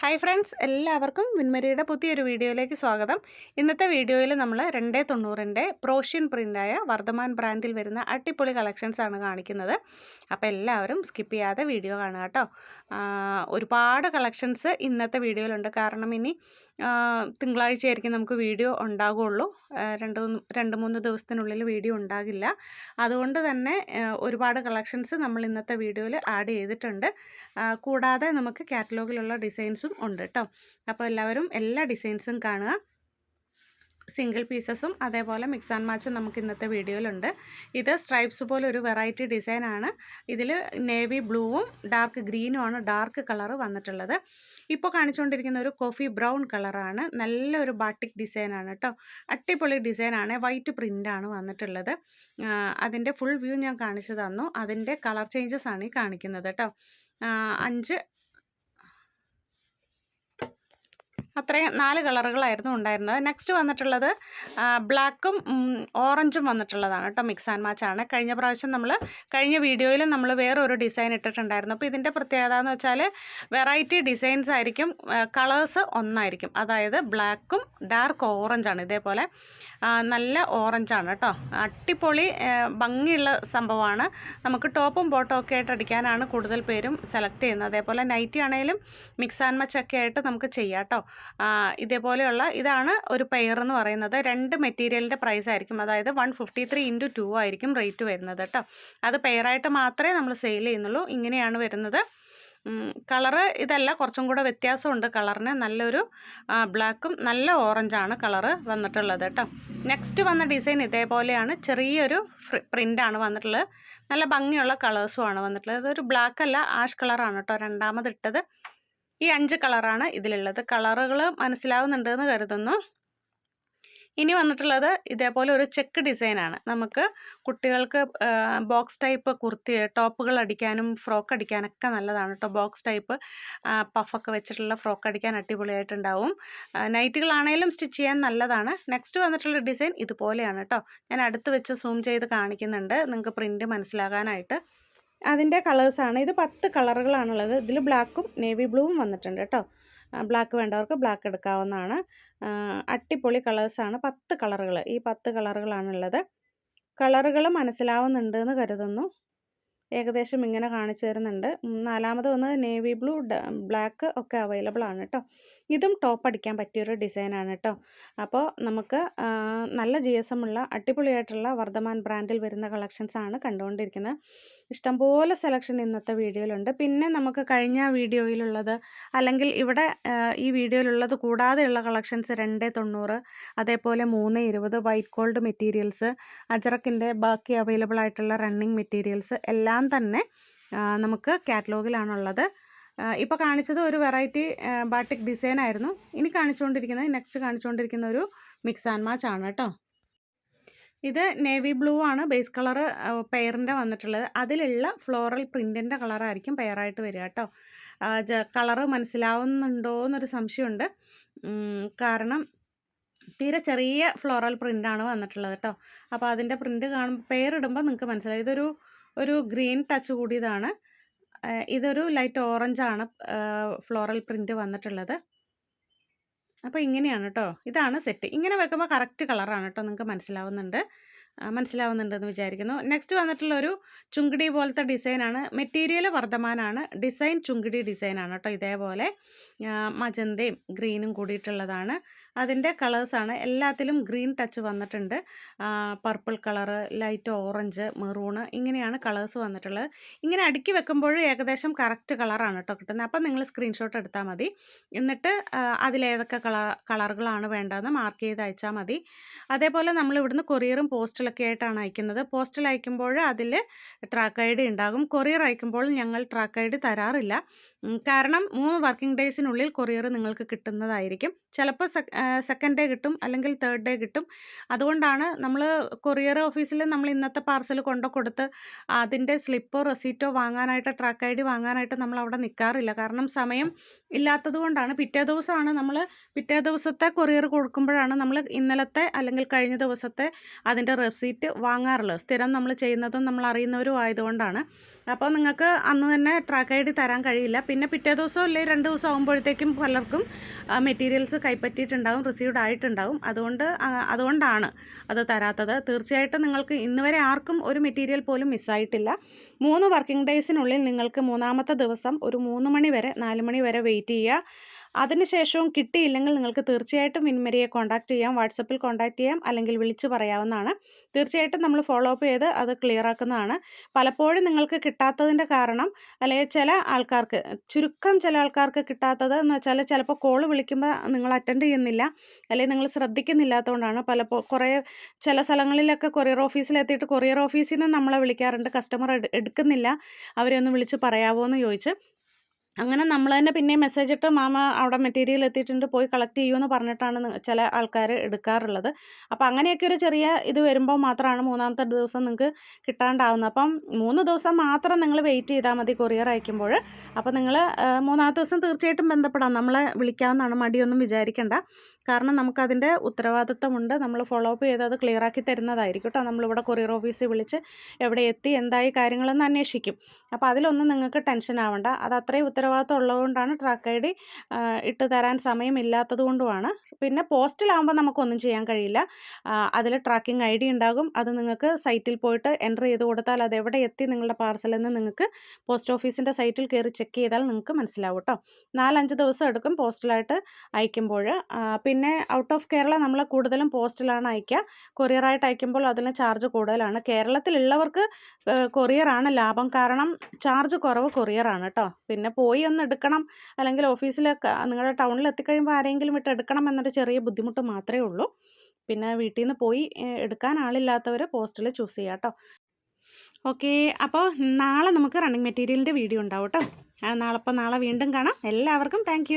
Hi friends എല്ലാവർക്കും വിൻമരിയുടെ പുതിയൊരു വീഡിയോയിലേക്ക് സ്വാഗതം. ഇന്നത്തെ വീഡിയോയിൽ നമ്മൾ രണ്ടേ തൊണ്ണൂറിന്റെ പ്രോഷ്യൻ പ്രിന്റായ വർദ്ധമാൻ ബ്രാൻഡിൽ വരുന്ന അടിപൊളി കളക്ഷൻസ് ആണ് കാണിക്കുന്നത്. അപ്പോൾ എല്ലാവരും സ്കിപ്പ് ചെയ്യാതെ വീഡിയോ കാണുക കേട്ടോ. ഒരുപാട് കളക്ഷൻസ് ഇന്നത്തെ വീഡിയോയിലുണ്ട്. കാരണം ഇനി തിങ്കളാഴ്ചയായിരിക്കും നമുക്ക് വീഡിയോ ഉണ്ടാകുള്ളൂ രണ്ട് രണ്ട് മൂന്ന് ദിവസത്തിനുള്ളിൽ വീഡിയോ ഉണ്ടാകില്ല. അതുകൊണ്ട് തന്നെ ഒരുപാട് കളക്ഷൻസ് നമ്മൾ ഇന്നത്തെ വീഡിയോയിൽ ആഡ് ചെയ്തിട്ടുണ്ട്. കൂടാതെ നമുക്ക് കാറ്റലോഗിലുള്ള ഡിസൈൻസും ഉണ്ട് കേട്ടോ അപ്പോൾ എല്ലാവരും എല്ലാ ഡിസൈൻസും കാണുക. സിംഗിൾ പീസസും അതേപോലെ മിക്സ് ആൻഡ് മാച്ചും നമുക്ക് ഇന്നത്തെ വീഡിയോയിലുണ്ട്. ഇത് സ്ട്രൈപ്സ് പോലെ ഒരു വെറൈറ്റി ഡിസൈനാണ് ഇതിൽ നേവി ബ്ലൂവും ഡാർക്ക് ഗ്രീനും ആണ് ഡാർക്ക് കളർ വന്നിട്ടുള്ളത്. ഇപ്പോൾ കാണിച്ചുകൊണ്ടിരിക്കുന്ന ഒരു കോഫി ബ്രൗൺ കളറാണ്. നല്ലൊരു ബാട്ടിക് ഡിസൈനാണ് കേട്ടോ അടിപൊളി ഡിസൈനാണ് വൈറ്റ് പ്രിന്റാണ് വന്നിട്ടുള്ളത്. അതിന്റെ ഫുൾ വ്യൂ ഞാൻ കാണിച്ചു തന്നു. അതിന്റെ കളർ ചേഞ്ചസ് ആണ് ഈ കാണിക്കുന്നത് കേട്ടോ അഞ്ച് അത്രയും നാല് കളറുകളായിരുന്നു ഉണ്ടായിരുന്നത്. നെക്സ്റ്റ് വന്നിട്ടുള്ളത് ബ്ലാക്കും ഓറഞ്ചും വന്നിട്ടുള്ളതാണ് കേട്ടോ. മിക്സ് ആൻഡ് മാച്ച് ആണ്. കഴിഞ്ഞ പ്രാവശ്യം നമ്മൾ കഴിഞ്ഞ വീഡിയോയിൽ നമ്മൾ വേറൊരു ഡിസൈൻ ഇട്ടിട്ടുണ്ടായിരുന്നു. അപ്പോൾ ഇതിന്റെ പ്രത്യേകത എന്ന് വെച്ചാൽ വെറൈറ്റി ഡിസൈൻസ് ആയിരിക്കും കളേഴ്സ് ഒന്നായിരിക്കും. അതായത് ബ്ലാക്കും ഡാർക്ക് ഓറഞ്ചാണ് ഇതേപോലെ നല്ല ഓറഞ്ചാണ് കേട്ടോ. അട്ടിപ്പൊളി ഭംഗിയുള്ള സംഭവമാണ്. നമുക്ക് ടോപ്പും ബോട്ടും ഒക്കെ ആയിട്ട് അടിക്കാനാണ് കൂടുതൽ പേരും സെലക്ട് ചെയ്യുന്നത്. അതേപോലെ നൈറ്റി ആണെങ്കിലും മിക്സ് ആൻഡ് മച്ച് ഒക്കെ ആയിട്ട് നമുക്ക് ചെയ്യാം കേട്ടോ. ഇതേപോലെയുള്ള ഇതാണ് ഒരു പെയർ എന്ന് പറയുന്നത്. രണ്ട് മെറ്റീരിയലിന്റെ പ്രൈസ് ആയിരിക്കും. അതായത് one fifty three into two ആയിരിക്കും റേറ്റ് വരുന്നത് കേട്ടോ അത് പെയറായിട്ട് മാത്രമേ നമ്മൾ സെയിൽ ചെയ്യുന്നുള്ളൂ. ഇങ്ങനെയാണ് വരുന്നത്. കളറ് ഇതല്ല. കുറച്ചും കൂടെ വ്യത്യാസമുണ്ട് കളറിന് നല്ലൊരു ബ്ലാക്കും നല്ല ഓറഞ്ചാണ് കളറ് വന്നിട്ടുള്ളത് കേട്ടോ നെക്സ്റ്റ് വന്ന ഡിസൈൻ ഇതേപോലെയാണ്. ചെറിയൊരു പ്രിന്റാണ് വന്നിട്ടുള്ളത്. നല്ല ഭംഗിയുള്ള കളേഴ്സുമാണ് വന്നിട്ടുള്ളത്. ഇതൊരു ബ്ലാക്ക് അല്ല. ആഷ് കളറാണ് കേട്ടോ രണ്ടാമത് ഇട്ടത് ഈ അഞ്ച് കളറാണ് ഇതിലുള്ളത്. കളറുകൾ മനസ്സിലാവുന്നുണ്ടെന്ന് കരുതുന്നു. ഇനി വന്നിട്ടുള്ളത് ഇതേപോലെ ഒരു ചെക്ക് ഡിസൈനാണ്. നമുക്ക് കുട്ടികൾക്ക് ബോക്സ് ടൈപ്പ് കുർത്തി ടോപ്പുകൾ അടിക്കാനും ഫ്രോക്ക് അടിക്കാനൊക്കെ നല്ലതാണ് കേട്ടോ ബോക്സ് ടൈപ്പ് പഫൊക്കെ വെച്ചിട്ടുള്ള ഫ്രോക്ക് അടിക്കാൻ അടിപൊളിയായിട്ടുണ്ടാവും. നൈറ്റുകളാണേലും സ്റ്റിച്ച് ചെയ്യാൻ നല്ലതാണ്. നെക്സ്റ്റ് വന്നിട്ടുള്ള ഡിസൈൻ ഇതുപോലെയാണ് കേട്ടോ ഞാൻ അടുത്ത് വെച്ച് സൂം ചെയ്ത് കാണിക്കുന്നുണ്ട്. നിങ്ങൾക്ക് പ്രിന്റ് മനസ്സിലാകാനായിട്ട്. അതിന്റെ കളേഴ്സാണ്. ഇത് പത്ത് കളറുകളാണുള്ളത്. ഇതിൽ ബ്ലാക്കും നേവി ബ്ലൂവും വന്നിട്ടുണ്ട് കേട്ടോ. ബ്ലാക്ക് വേണ്ടവർക്ക് ബ്ലാക്ക് എടുക്കാവുന്നതാണ്. അട്ടിപ്പൊളി കളേഴ്സാണ്. പത്ത് കളറുകൾ ഈ പത്ത് കളറുകളാണുള്ളത്. കളറുകൾ മനസ്സിലാവുന്നുണ്ട് എന്ന് കരുതുന്നു. ഏകദേശം ഇങ്ങനെ കാണിച്ചു തരുന്നുണ്ട്. നാലാമത് വന്നത് നേവി ബ്ലൂ ബ്ലാക്ക് ഒക്കെ അവൈലബിൾ ആണ് കേട്ടോ ഇതും ടോപ്പ് അടിക്കാൻ പറ്റിയൊരു ഡിസൈനാണ് കേട്ടോ അപ്പോൾ നമുക്ക് നല്ല ജി എസ് എം ഉള്ള അടിപൊളിയായിട്ടുള്ള വർദ്ധമാൻ ബ്രാൻഡിൽ വരുന്ന കളക്ഷൻസ് ആണ് കണ്ടുകൊണ്ടിരിക്കുന്നത്. ഇഷ്ടംപോലെ സെലക്ഷൻ ഇന്നത്തെ വീഡിയോയിലുണ്ട് പിന്നെ നമുക്ക് കഴിഞ്ഞ വീഡിയോയിലുള്ളത് അല്ലെങ്കിൽ ഇവിടെ ഈ വീഡിയോയിലുള്ളത് കൂടാതെയുള്ള കളക്ഷൻസ് രണ്ട് തൊണ്ണൂറ് അതേപോലെ മൂന്ന് ഇരുപത് വൈറ്റ് ഗോൾഡ് മെറ്റീരിയൽസ് അജറക്കിന്റെ ബാക്കി അവൈലബിൾ ആയിട്ടുള്ള റണ്ണിങ് മെറ്റീരിയൽസ് എല്ലാം തന്നെ ആ, നമുക്ക് കാറ്റലോഗിലാണുള്ളത്. ഇപ്പോൾ കാണിച്ചത് ഒരു വെറൈറ്റി ബാട്ടിക് ഡിസൈൻ ആയിരുന്നു. ഇനി കാണിച്ചുകൊണ്ടിരിക്കുന്നത് നെക്സ്റ്റ് കാണിച്ചുകൊണ്ടിരിക്കുന്ന ഒരു മിക്സ് ആൻഡ് മാച്ച് ആണ് കേട്ടോ. ഇത് നേവി ബ്ലൂ ആണ് ബേസ് കളർ പെയറിന്റെ വന്നിട്ടുള്ളത്. അതിലുള്ള ഫ്ലോറൽ പ്രിന്റിന്റെ കളറായിരിക്കും പെയറായിട്ട് വരിക കേട്ടോ. കളറ് മനസ്സിലാവുന്നുണ്ടോ എന്നൊരു സംശയമുണ്ട് കാരണം തീരെ ചെറിയ ഫ്ലോറൽ പ്രിന്റാണ് വന്നിട്ടുള്ളത് കേട്ടോ. അപ്പോൾ അതിന്റെ പ്രിന്റ് കാണുമ്പോൾ പെയർ ഇടുമ്പോൾ നിങ്ങൾക്ക് മനസ്സിലായി. ഇതൊരു ഒരു ഗ്രീൻ ടച്ച് കൂടിയതാണ്. ഇതൊരു ലൈറ്റ് ഓറഞ്ചാണ് ഫ്ലോറൽ പ്രിന്റ് വന്നിട്ടുള്ളത്. അപ്പോൾ ഇങ്ങനെയാണ് കേട്ടോ ഇതാണ് സെറ്റ്. ഇങ്ങനെ വെക്കുമ്പോൾ കറക്റ്റ് കളറാണ് കേട്ടോ നിങ്ങൾക്ക് മനസ്സിലാവുന്നുണ്ട്. മനസ്സിലാവുന്നുണ്ടെന്ന് വിചാരിക്കുന്നു. നെക്സ്റ്റ് വന്നിട്ടുള്ള ഒരു ചുങ്കിടി പോലത്തെ ഡിസൈനാണ്. മെറ്റീരിയൽ വർദ്ധമാനാണ്. ഡിസൈൻ ചുങ്കിടി ഡിസൈനാണ് കേട്ടോ ഇതേപോലെ. മജന്തയും ഗ്രീനും കൂടിയിട്ടുള്ളതാണ്. അതിന്റെ കളേഴ്സാണ്. എല്ലാത്തിലും ഗ്രീൻ ടച്ച് വന്നിട്ടുണ്ട്. Purple colour light orange maroon ഇങ്ങനെയാണ് കളേഴ്സ് വന്നിട്ടുള്ളത്. ഇങ്ങനെ അടുക്കി വെക്കുമ്പോൾ ഏകദേശം കറക്റ്റ് കളറാണ് കേട്ടോ കിട്ടുന്നത്. അപ്പം നിങ്ങൾ സ്ക്രീൻഷോട്ട് എടുത്താൽ മതി. എന്നിട്ട് അതിലേതൊക്കെ കളർ കളറുകളാണ് വേണ്ടതെന്ന് മാർക്ക് ചെയ്ത് അയച്ചാൽ മതി. അതേപോലെ നമ്മൾ ഇവിടുന്ന് കൊറിയറും പോസ്റ്റലൊക്കെ ആയിട്ടാണ് അയക്കുന്നത്. പോസ്റ്റൽ അയക്കുമ്പോൾ അതിൽ ട്രാക്ക് ഐ ഡി ഉണ്ടാകും. കൊറിയർ അയക്കുമ്പോൾ ഞങ്ങൾ ട്രാക്ക് ഐ ഡി തരാറില്ല കാരണം മൂന്ന് വർക്കിംഗ് ഡേയ്സിനുള്ളിൽ കൊറിയർ നിങ്ങൾക്ക് കിട്ടുന്നതായിരിക്കും. ചിലപ്പോൾ സെക്കൻഡ് ഡേ കിട്ടും അല്ലെങ്കിൽ തേർഡ് ഡേ കിട്ടും. അതുകൊണ്ടാണ് നമ്മൾ കൊറിയർ ഓഫീസിൽ നമ്മൾ ഇന്നത്തെ പാർസൽ കൊണ്ടു കൊടുത്ത് അതിന്റെ സ്ലിപ്പോ റെസീറ്റോ വാങ്ങാനായിട്ട് ട്രാക്ക് ഐ ഡി വാങ്ങാനായിട്ട് നമ്മൾ അവിടെ നിൽക്കാറില്ല കാരണം സമയം ഇല്ലാത്തത് കൊണ്ടാണ്. പിറ്റേ ദിവസമാണ് നമ്മൾ പിറ്റേ ദിവസത്തെ കൊറിയർ കൊടുക്കുമ്പോഴാണ് നമ്മൾ ഇന്നലത്തെ അല്ലെങ്കിൽ കഴിഞ്ഞ ദിവസത്തെ അതിന്റെ റെസീറ്റ് വാങ്ങാറുള്ളത്. സ്ഥിരം നമ്മൾ ചെയ്യുന്നതും നമ്മൾ അറിയുന്നവരും ആയതുകൊണ്ടാണ്. അപ്പോൾ നിങ്ങൾക്ക് അന്ന് തന്നെ ട്രാക്ക് ഐ ഡി തരാൻ കഴിയില്ല. പിന്നെ പിറ്റേ ദിവസം അല്ലെങ്കിൽ രണ്ട് ദിവസം ആകുമ്പോഴത്തേക്കും പലർക്കും മെറ്റീരിയൽസ് കൈപ്പറ്റിയിട്ടുണ്ടാവും റിസീവ്ഡ് ആയിട്ടുണ്ടാവും. അതുകൊണ്ട് അതുകൊണ്ടാണ് അത് തരാത്തത്. തീർച്ചയായിട്ടും നിങ്ങൾക്ക് ഇന്ന് വരെ ആർക്കും ഒരു മെറ്റീരിയൽ പോലും മിസ്സായിട്ടില്ല മൂന്ന് വർക്കിംഗ് ഡേയ്സിനുള്ളിൽ നിങ്ങൾക്ക് മൂന്നാമത്തെ ദിവസം ഒരു മൂന്ന് മണി വരെ നാല് മണി വരെ വെയിറ്റ് ചെയ്യുക. അതിനുശേഷവും കിട്ടിയില്ലെങ്കിൽ നിങ്ങൾക്ക് തീർച്ചയായിട്ടും മിൻമരിയെ കോൺടാക്റ്റ് ചെയ്യാം വാട്സപ്പിൽ കോൺടാക്റ്റ് ചെയ്യാം അല്ലെങ്കിൽ വിളിച്ച് പറയാവുന്നതാണ്. തീർച്ചയായിട്ടും നമ്മൾ ഫോളോ അപ്പ് ചെയ്ത് അത് ക്ലിയർ ആക്കുന്നതാണ്. പലപ്പോഴും നിങ്ങൾക്ക് കിട്ടാത്തതിന്റെ കാരണം അല്ലെങ്കിൽ ചില ആൾക്കാർക്ക് ചുരുക്കം ചില ആൾക്കാർക്ക് കിട്ടാത്തത് എന്ന് വെച്ചാൽ ചിലപ്പോൾ കോൾ വിളിക്കുമ്പോൾ നിങ്ങൾ അറ്റൻഡ് ചെയ്യുന്നില്ല അല്ലെങ്കിൽ നിങ്ങൾ ശ്രദ്ധിക്കുന്നില്ലാത്തതുകൊണ്ടാണ്. പലപ്പോൾ കുറേ ചില സ്ഥലങ്ങളിലൊക്കെ കൊറിയർ ഓഫീസിലെത്തിയിട്ട് കൊറിയർ ഓഫീസിൽ നിന്ന് നമ്മളെ വിളിക്കാറുണ്ട് കസ്റ്റമർ എടുക്കുന്നില്ല അവരെ ഒന്ന് വിളിച്ച് പറയാമോ എന്ന് ചോദിച്ച്. അങ്ങനെ നമ്മൾ തന്നെ പിന്നെ മെസ്സേജ് ഇട്ട് മാമ അവിടെ മെറ്റീരിയൽ എത്തിയിട്ടുണ്ട് പോയി കളക്ട് ചെയ്യുമെന്ന് പറഞ്ഞിട്ടാണ് ചില ആൾക്കാർ എടുക്കാറുള്ളത്. അപ്പോൾ അങ്ങനെയൊക്കെ ഒരു ചെറിയ ഇത് വരുമ്പോൾ മാത്രമാണ് മൂന്നാമത്തെ ദിവസം നിങ്ങൾക്ക് കിട്ടാണ്ടാവുന്നത്. അപ്പം മൂന്ന് ദിവസം മാത്രം നിങ്ങൾ വെയിറ്റ് ചെയ്താൽ മതി കൊറിയർ അയക്കുമ്പോൾ അപ്പോൾ നിങ്ങൾ മൂന്നാമത്തെ ദിവസം തീർച്ചയായിട്ടും ബന്ധപ്പെടാം. നമ്മളെ വിളിക്കാവുന്നതാണ് മടിയൊന്നും വിചാരിക്കേണ്ട. കാരണം നമുക്കതിന്റെ ഉത്തരവാദിത്വമുണ്ട്. നമ്മൾ ഫോളോ അപ്പ് ചെയ്ത് അത് ക്ലിയർ ആക്കി തരുന്നതായിരിക്കും കേട്ടോ നമ്മളിവിടെ കൊറിയർ ഓഫീസിൽ വിളിച്ച് എവിടെ എത്തി എന്തായി കാര്യങ്ങളെന്ന് അന്വേഷിക്കും. അപ്പോൾ അതിലൊന്നും നിങ്ങൾക്ക് ടെൻഷൻ ആവണ്ട. അത് അത്രയും ഉത്തരവാദിത്തം ഉള്ളതുകൊണ്ടാണ് ട്രാക്ക് ഐ ഡി ഇട്ട് തരാൻ സമയമില്ലാത്തത് കൊണ്ടുമാണ് പിന്നെ പോസ്റ്റിലാകുമ്പോൾ നമുക്കൊന്നും ചെയ്യാൻ കഴിയില്ല. അതിൽ ട്രാക്കിംഗ് ഐ ഡി ഉണ്ടാകും. അത് നിങ്ങൾക്ക് സൈറ്റിൽ പോയിട്ട് എന്റർ ചെയ്ത് കൊടുത്താൽ അത് എവിടെ എത്തി നിങ്ങളുടെ പാർസൽ എന്ന് നിങ്ങൾക്ക് പോസ്റ്റ് ഓഫീസിന്റെ സൈറ്റിൽ കയറി ചെക്ക് ചെയ്താൽ നിങ്ങൾക്ക് മനസ്സിലാവും കേട്ടോ നാലഞ്ച് ദിവസം എടുക്കും പോസ്റ്റലായിട്ട് അയക്കുമ്പോൾ പിന്നെ ഔട്ട് ഓഫ് കേരള നമ്മൾ കൂടുതലും പോസ്റ്റിലാണ് അയക്കുക കൊറിയറായിട്ട് അയക്കുമ്പോൾ അതിന് ചാർജ് കൂടുതലാണ്. കേരളത്തിലുള്ളവർക്ക് കൊറിയറാണ് ലാഭം. കാരണം ചാർജ് കുറവ് കൊറിയറാണ് കേട്ടോ പിന്നെ പോയി ഒന്ന് എടുക്കണം. അല്ലെങ്കിൽ ഓഫീസിലൊക്കെ നിങ്ങളുടെ ടൗണിൽ എത്തിക്കഴിയുമ്പോൾ ആരെങ്കിലും ഇട്ട് എടുക്കണം എന്നൊരു ചെറിയ ബുദ്ധിമുട്ട് മാത്രമേ ഉള്ളൂ. പിന്നെ വീട്ടിൽ നിന്ന് പോയി എടുക്കാൻ ആളില്ലാത്തവർ പോസ്റ്റിൽ ചൂസ് ചെയ്യാം കേട്ടോ ഓക്കെ അപ്പോൾ നാളെ നമുക്ക് റണ്ണിങ് മെറ്റീരിയലിന്റെ വീഡിയോ ഉണ്ടാവും കേട്ടോ നാളെ അപ്പോൾ നാളെ വീണ്ടും കാണാം. എല്ലാവർക്കും താങ്ക്